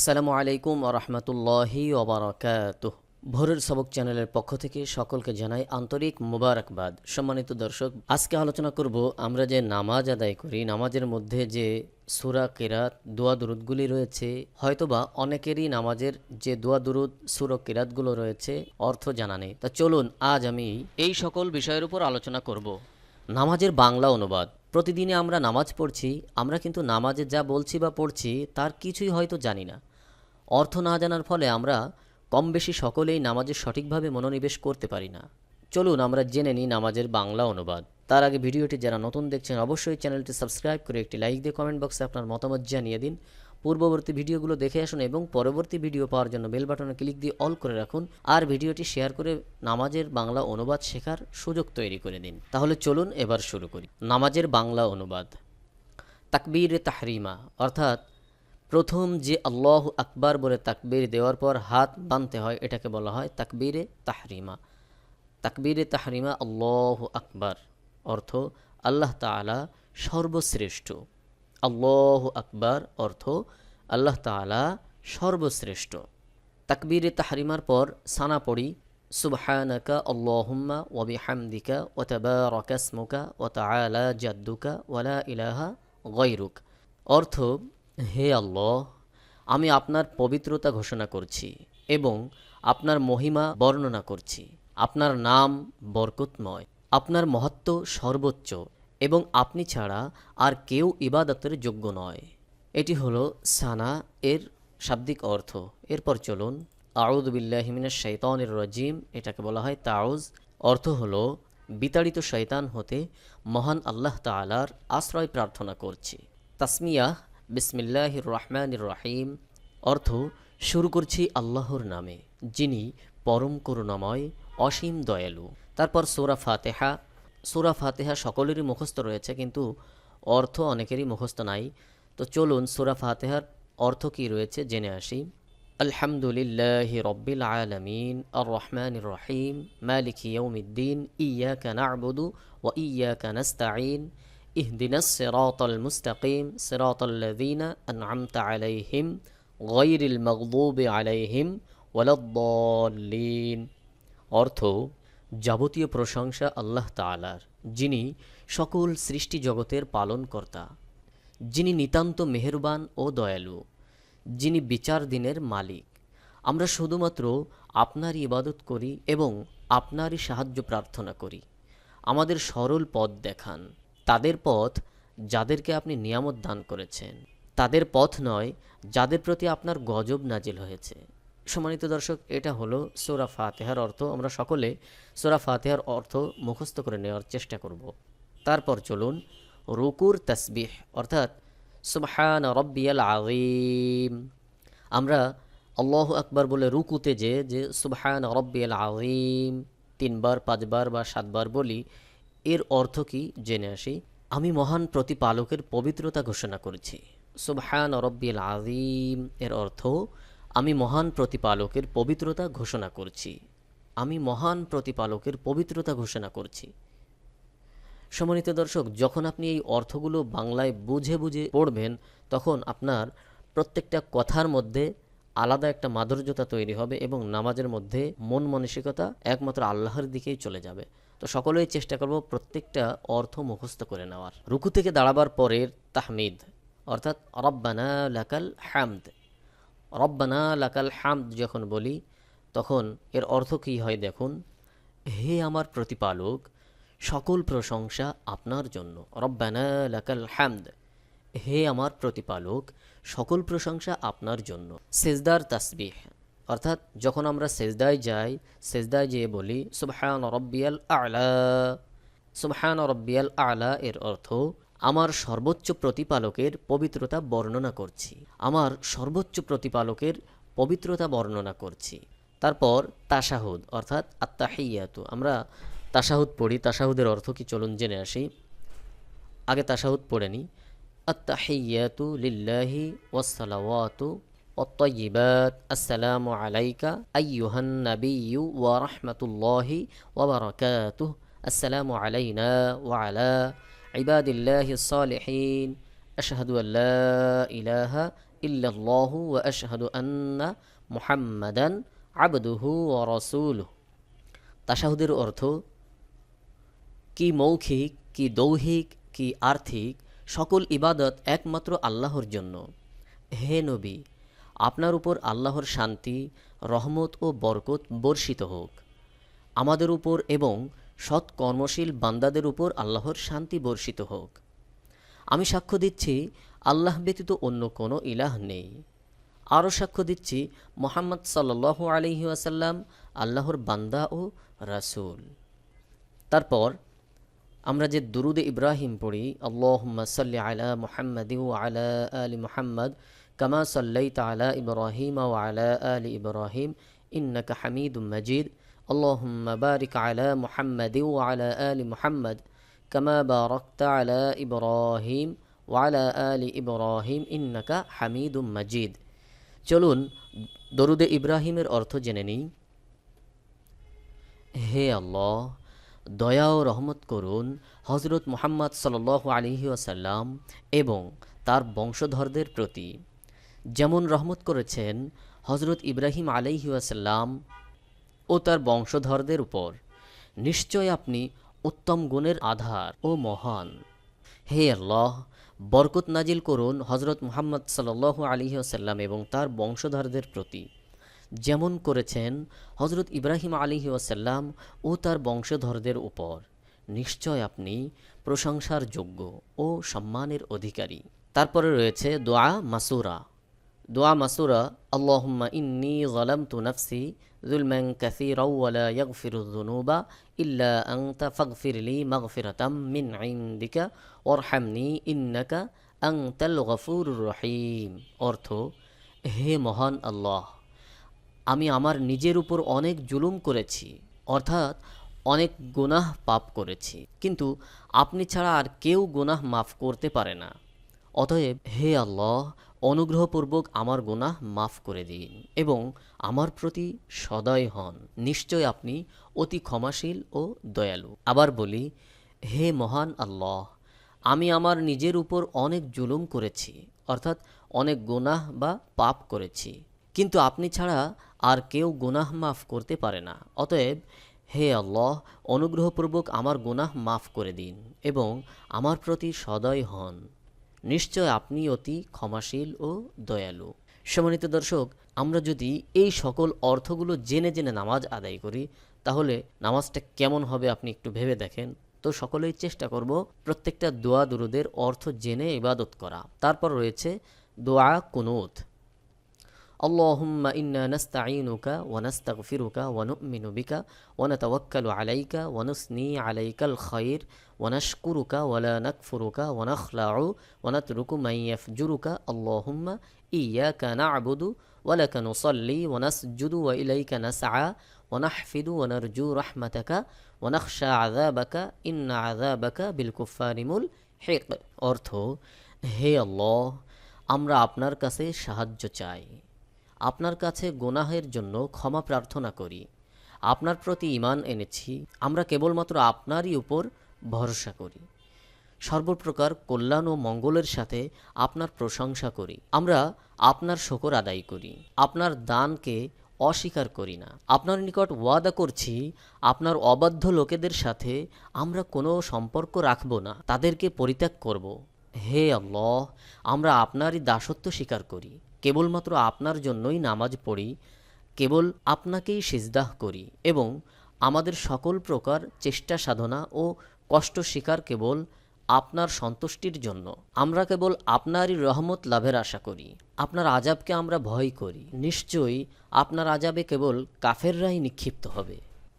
আসসালামু আলাইকুম রহমতুল্লাহি ওবরাকাত ভোরের সবক চ্যানেলের পক্ষ থেকে সকলকে জানাই আন্তরিক মুবারকবাদ। সম্মানিত দর্শক, আজকে আলোচনা করব আমরা যে নামাজ আদায় করি, নামাজের মধ্যে যে সুরা, কেরাত, দোয়া, দুরুদগুলি রয়েছে, হয়তোবা অনেকেরই নামাজের যে দোয়া, দুরুদ, সুর, কেরাতগুলো রয়েছে, অর্থ জানা নেই। তা চলুন আজ আমি এই সকল বিষয়ের উপর আলোচনা করব। নামাজের বাংলা অনুবাদ। প্রতিদিনে আমরা নামাজ পড়ছি, আমরা কিন্তু নামাজে যা বলছি বা পড়ছি, তার কিছুই হয়তো জানি না। অর্থ না জানার ফলে আমরা কম বেশি সকলেই নামাজে সঠিকভাবে মনোনিবেশ করতে পারি না। চলুন আমরা জেনে নিই নামাজের বাংলা অনুবাদ। তার আগে ভিডিওটি যারা নতুন দেখছেন, অবশ্যই চ্যানেলটি সাবস্ক্রাইব করে একটি লাইক দিয়ে কমেন্ট বক্সে আপনার মতামত জানিয়ে দিন। পূর্ববর্তী ভিডিওগুলো দেখে আসুন এবং পরবর্তী ভিডিও পাওয়ার জন্য বেল বাটনে ক্লিক দিয়ে অল করে রাখুন আর ভিডিওটি শেয়ার করে নামাজের বাংলা অনুবাদ শেখার সুযোগ তৈরি করে দিন। তাহলে চলুন এবার শুরু করি। নামাজের বাংলা অনুবাদ। তাকবীর তাহরিমা অর্থাৎ প্রথম যে আল্লাহ আকবার বলে তাকবীর দেওয়ার পর হাত বাঁধতে হয়, এটাকে বলা হয় তাকবীরে তাহরিমা। তাকবীরে তাহরিমা আল্লাহ আকবার, অর্থ আল্লাহ তাআলা সর্বশ্রেষ্ঠ। আল্লাহ আকবার, অর্থ আল্লাহ তাআলা সর্বশ্রেষ্ঠ। তাকবীরে তাহরিমার পর সানা পড়ি, সুবহানাকা আল্লাহুম্মা ওয়া বিহামদিকা ওয়া তাবারাকা ইসমুকা ওয়া তাআলা জাদ্দুকা ওয়া লা ইলাহা গায়রুক। অর্থ হে আল্লাহ, আমি আপনার পবিত্রতা ঘোষণা করছি এবং আপনার মহিমা বর্ণনা করছি। আপনার নাম বরকতময়, আপনার মহত্ব সর্বোচ্চ এবং আপনি ছাড়া আর কেউ ইবাদতের যোগ্য নয়। এটি হলো সানা এর শাব্দিক অর্থ। এরপর চলুন। আউদ বিল্লাহিমিনের শৈতানের রজিম, এটাকে বলা হয় তাউজ। অর্থ হলো, বিতাড়িত শয়তান হতে মহান আল্লাহ তাআলার আশ্রয় প্রার্থনা করছি। তাসমিয়াহ বিসমিল্লাহ রহমান রহিম। অর্থ, শুরু করছি আল্লাহর নামে, যিনি পরম করুণাময়, অসীম দয়ালু। তারপর সোরা ফাতেহা। সোরা ফাতেহা সকলেরই মুখস্থ রয়েছে, কিন্তু অর্থ অনেকেরই মুখস্থ নাই। তো চলুন সোরা ফাতেহার অর্থ কি রয়েছে জেনে আসি। আলহামদুলিল্লাহ রব্বিল আলমিন আর রহমান রহিম, মালিক ইয়ৌমিদ্দিন ইয়াকা নাবুদু ও ইয়াকা নাস্তাইন ইহদিন সেরাতল মুস্তাকিম সেরাতল্লাদিনা আনআমতা আলাইহিম গৈরিল মকদুবে আলাইহিম ওয়ালাদ্দলিন অর্থ, যাবতীয় প্রশংসা আল্লাহ তালার যিনি সকল সৃষ্টি জগতের পালনকর্তা, যিনি নিতান্ত মেহেরবান ও দয়ালু, যিনি বিচার দিনের মালিক। আমরা শুধুমাত্র আপনারই ইবাদত করি এবং আপনারই সাহায্য প্রার্থনা করি। আমাদের সরল পথ দেখান। তাদের পথ যাদেরকে আপনি নিয়ামত দান করেছেন। তাদের পথ নয়, যাদের প্রতি আপনার গজব নাজিল হয়েছে। সম্মানিত দর্শক, এটা হলো সোরা ফাতেহার অর্থ। আমরা সকলে সোরা ফাতেহার অর্থ মুখস্থ করে নেওয়ার চেষ্টা করব। তারপর চলুন রুকুর তসবিহ, অর্থাৎ সুবহান রব্বিয়াল আজিম আমরা আল্লাহ আকবার বলে রুকুতে যে যে সুবহান রব্বিয়াল আজিম তিনবার, পাঁচবার বা সাতবার বলি এর অর্থ কি? জেনে আসি। আমি মহান প্রতিপালকের পবিত্রতা ঘোষণা করেছি। সুবহান রব্বিল আজিম এর অর্থ, আমি মহান প্রতিপালকের পবিত্রতা ঘোষণা করছি। আমি মহান প্রতিপালকের পবিত্রতা ঘোষণা করছি। সম্মানিত দর্শক, যখন আপনি এই অর্থগুলো বাংলায় বুঝে বুঝে পড়বেন, তখন আপনার প্রত্যেকটা কথার মধ্যে আলাদা একটা মাধুর্যতা তৈরি হবে এবং নামাজের মধ্যে মন মানসিকতা একমাত্র আল্লাহর দিকেই চলে যাবে। তো সকলেই চেষ্টা করব প্রত্যেকটা অর্থ মুখস্থ করে নেওয়ার। রুকু থেকে দাঁড়াবার পরের তাহমিদ, অর্থাৎ রব্বানা লাকাল হামদ। রব্বানা লাকাল হামদ যখন বলি, তখন এর অর্থ কী হয় দেখুন? হে আমার প্রতিপালক, সকল প্রশংসা আপনার জন্য। রব্বানা লাকাল হামদ। হে আমার প্রতিপালক, সকল প্রশংসা আপনার জন্য। সেজদার তাসবিহ। অর্থাৎ যখন আমরা সেজদায় যাই, সেজদায় যেয়ে বলি, সুবহান রব্বিয়াল আলা। সুবহান রব্বিয়াল আলা এর অর্থ, আমার সর্বোচ্চ প্রতিপালকের পবিত্রতা বর্ণনা করছি। আমার সর্বোচ্চ প্রতিপালকের পবিত্রতা বর্ণনা করছি। তারপর তাশাহুদ, অর্থাৎ আত্মাহিয়াতু আমরা তাশাহুদ পড়ি। তাশাহুদের অর্থ কি চলুন জেনে আসি। আগে তাশাহুদ পড়ে নিই আত্তাহিয়াতু লিল্লাহি ওয়াসসালাওয়াতু والطيبات السلام عليك أيها النبي ورحمة الله وبركاته السلام علينا وعلى عباد الله الصالحين أشهد أن لا إله ইল্লাল্লাহু ওয়া আশহাদু আন্না মুহাম্মাদান আবদুহু ওয়া রাসূলুহু তাশাহুদের অর্থ কি মৌখিক কি দৌহিক কি আর্থিক সকল ইবাদত একমাত্র আল্লাহর জন্য হে নবী আপনার উপর আল্লাহর শান্তি, রহমত ও বরকত বর্ষিত হোক। আমাদের উপর এবং সৎ কর্মশীল বান্দাদের উপর আল্লাহর শান্তি বর্ষিত হোক। আমি সাক্ষ্য দিচ্ছি, আল্লাহ ব্যতীত অন্য কোনো ইলাহ নেই। আরও সাক্ষ্য দিচ্ছি, মোহাম্মদ সাল্লাহ আলহি আসাল্লাম আল্লাহর বান্দা ও রাসূল। তারপর আমরা যে দুরুদ ইব্রাহিম পড়ি আল্লাহ সাল্লি আলা মুহাম্মাদি আলা আলী মুহাম্মদ কামা সাল্লাইতা আলা ইব্রাহিম আলা আলি ইব্রাহিম ইন্নাকা হামিদুম মাজিদ। আলা মুহাম্মাদি ওয়া আলা আলি মুহাম্মদ কামা বারাকতা আলা ইব্রাহিম ওয়া আলা আলি ইব্রাহিম ইন্নাকা হামিদুম মাজিদ। চলুন, দরুদে ইব্রাহিমের অর্থ জেনে নিই। হে আল্লাহ, দয়া ও রহমত করুন হজরত মুহাম্মদ সাল আলিহি আসাল্লাম এবং তার বংশধরদের প্রতি। যেমন রহমত করেছেন হজরত ইব্রাহিম আলাইহি আসাল্লাম ও তার বংশধরদের উপর, নিশ্চয় আপনি উত্তম গুণের আধার ও মহান। হে আল্লাহ, বরকত নাজিল করুন হজরত মুহাম্মদ সাল আলিহি আসাল্লাম এবং তার বংশধরদের প্রতি। যেমন করেছেন হজরত ইব্রাহিম আলী ওয়াসাল্লাম ও তার বংশধরদের উপর, নিশ্চয় আপনি প্রশংসার যোগ্য ও সম্মানের অধিকারী। তারপরে রয়েছে দোয়া মাসুরা। দোয়া মাসুরা, আল্লাহুম্মা ইন্নি যালামতু নাফসি যুলমান কাসীরা ওয়া লা ইয়াগফিরুয যুনুবা ইল্লা আনতা ফাগফিরলি মাগফিরাতাম মিন ইনদিকা ওয়ারহামনি ইন্নাকা আনতাল গফুরুর রহিম। অর্থ, হে মহান আল্লাহ, আমি আমার নিজের উপর অনেক জুলুম করেছি, অর্থাৎ অনেক গুনাহ পাপ করেছি। কিন্তু আপনি ছাড়া আর কেউ গুনাহ মাফ করতে পারে না। অতএব হে আল্লাহ, অনুগ্রহপূর্বক আমার গুনাহ মাফ করে দিন এবং আমার প্রতি সদয় হন। নিশ্চয় আপনি অতি ক্ষমাশীল ও দয়ালু। আবার বলি, হে মহান আল্লাহ, আমি আমার নিজের উপর অনেক জুলুম করেছি, অর্থাৎ অনেক গুনাহ বা পাপ করেছি। কিন্তু আপনি ছাড়া আর কেউ গুনাহ মাফ করতে পারে না। অতএব হে আল্লাহ, অনুগ্রহপূর্বক আমার গুনাহ মাফ করে দিন এবং আমার প্রতি সদয় হন। নিশ্চয় আপনি অতি ক্ষমাশীল ও দয়ালু। সম্মানিত দর্শক, আমরা যদি এই সকল অর্থগুলো জেনে জেনে নামাজ আদায় করি, তাহলে নামাজটা কেমন হবে আপনি একটু ভেবে দেখেন। তো সকলেই চেষ্টা করব প্রত্যেকটা দোয়া দুরুদের অর্থ জেনে ইবাদত করা। তারপর রয়েছে দোয়া কুনুত اللهم إنا نستعينك ونستغفرك ونؤمن بك ونتوكل عليك ونثني عليك الخير ونشكرك ولا نكفرك ونخلع ونترك من يفجرك اللهم إياك نعبد ولك نصلي ونسجد وإليك نسعى ونحفد ونرجو رحمتك ونخشى عذابك إن عذابك بالكفار ملحق অর্থ হে আল্লাহ আমরা আপনার কাছে সাহায্য চাই আপনার কাছে গোনাহের জন্য ক্ষমা প্রার্থনা করি। আপনার প্রতি ইমান এনেছি। আমরা কেবলমাত্র আপনারই উপর ভরসা করি। সর্বপ্রকার কল্যাণ ও মঙ্গলের সাথে আপনার প্রশংসা করি। আমরা আপনার শকর আদায় করি। আপনার দানকে অস্বীকার করি না। আপনার নিকট ওয়াদা করছি, আপনার অবাধ্য লোকেদের সাথে আমরা কোনো সম্পর্ক রাখব না। তাদেরকে পরিত্যাগ করব। হে আল্লাহ, আমরা আপনারই দাসত্ব স্বীকার করি। কেবলমাত্র আপনার জন্যই নামাজ পড়ি, কেবল আপনাকেই সিজদাহ করি এবং আমাদের সকল প্রকার চেষ্টা সাধনা ও কষ্ট স্বীকার কেবল আপনার সন্তুষ্টির জন্য। আমরা কেবল আপনারই রহমত লাভের আশা করি। আপনার আজাবকে আমরা ভয় করি। নিশ্চয়ই আপনার আজাবে কেবল কাফেররাই নিক্ষিপ্ত হবে।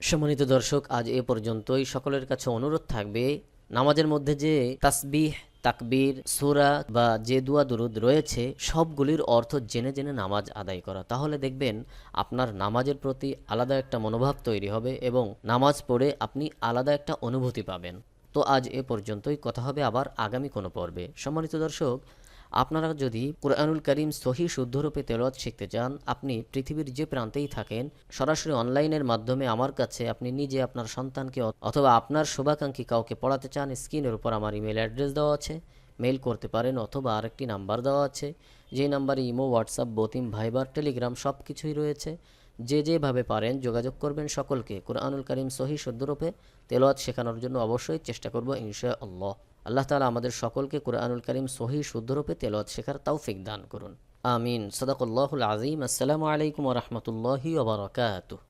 সম্মানিত দর্শক, আজ এ পর্যন্তই। সকলের কাছে অনুরোধ থাকবে নামাজের মধ্যে যে তাসবিহ, তাকবীর, সুরা বা যে দুয়া দুরুদ রয়েছে, সবগুলির অর্থ জেনে জেনে নামাজ আদায় করা। তাহলে দেখবেন আপনার নামাজের প্রতি আলাদা একটা মনোভাব তৈরি হবে এবং নামাজ পড়ে আপনি আলাদা একটা অনুভূতি পাবেন। তো আজ এ পর্যন্তই। কথা হবে আবার আগামী কোনো পর্বে। সম্মানিত দর্শক আপনারা যদি কোরআনুল করিম সহি শুদ্ধরূপে তেলাওয়াত শিখতে চান, আপনি পৃথিবীর যে প্রান্তেই থাকেন, সরাসরি অনলাইনের মাধ্যমে আমার কাছে আপনি নিজে আপনার সন্তানকে অথবা আপনার শুভাকাঙ্ক্ষী কাউকে পড়াতে চান, স্ক্রিনের উপর আমার ইমেল অ্যাড্রেস দেওয়া আছে। মেল করতে পারেন অথবা আরেকটি নাম্বার দেওয়া আছে। যেই নাম্বারে ইমো, হোয়াটসঅ্যাপ, বতিম, ভাইবার, টেলিগ্রাম সব কিছুই রয়েছে। যে যেভাবে পারেন যোগাযোগ করবেন সকলকে। কোরআনুল করিম সহি শুদ্ধরূপে তেলোয়াত শেখানোর জন্য অবশ্যই চেষ্টা করব ইনশা আল্লাহ আল্লাহ তালা আমাদের সকলকে কোরআনুল করিম সহি শুদ্ধরূপে তেলত শেখার তৌফিক দান করুন। আমিন। সদাকুল্লাহুল আজিম আসসালামু আলাইকুম রহমতুল্লাহি ওবরাকাতুহ